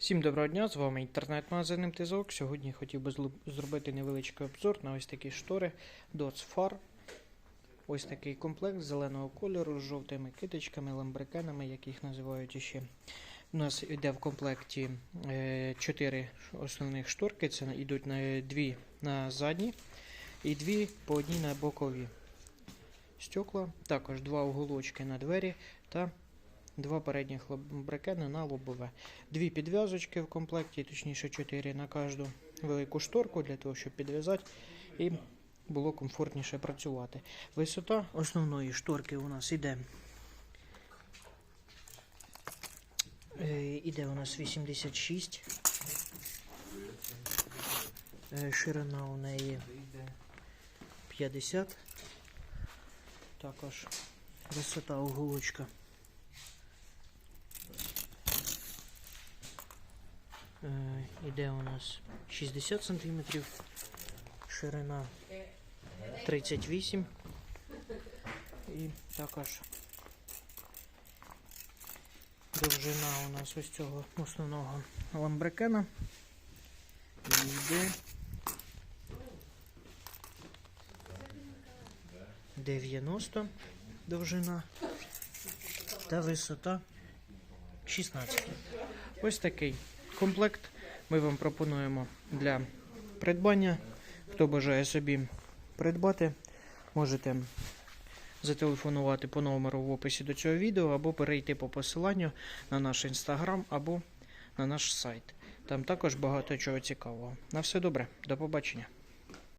Всім доброго дня, з вами інтернет-магазин МТЗОК. Сьогодні хотів би зробити невеличкий обзор на ось такі штори Dots Far. Ось такий комплект зеленого кольору з жовтими китичками, ламбрикенами, як їх називають іще. У нас йде в комплекті 4 основних шторки. Це йдуть на, дві на задні і дві по одній на бокові стекла. Також два уголочки на двері та два передніх ламбрикени на лобове. Дві підв'язочки в комплекті, точніше 4 на кожну велику шторку для того, щоб підв'язати і було комфортніше працювати. Висота основної шторки у нас іде. Е, Іде у нас 86. Е, Ширина у неї 50. Також висота уголочка Іде у нас 60 см, ширина 38 і також довжина у нас ось цього основного ламбрекена йде 90 довжина та висота 16. Ось такий комплект ми вам пропонуємо для придбання. Хто бажає собі придбати, можете зателефонувати по номеру в описі до цього відео, або перейти по посиланню на наш інстаграм або на наш сайт. Там також багато чого цікавого. На все добре, до побачення.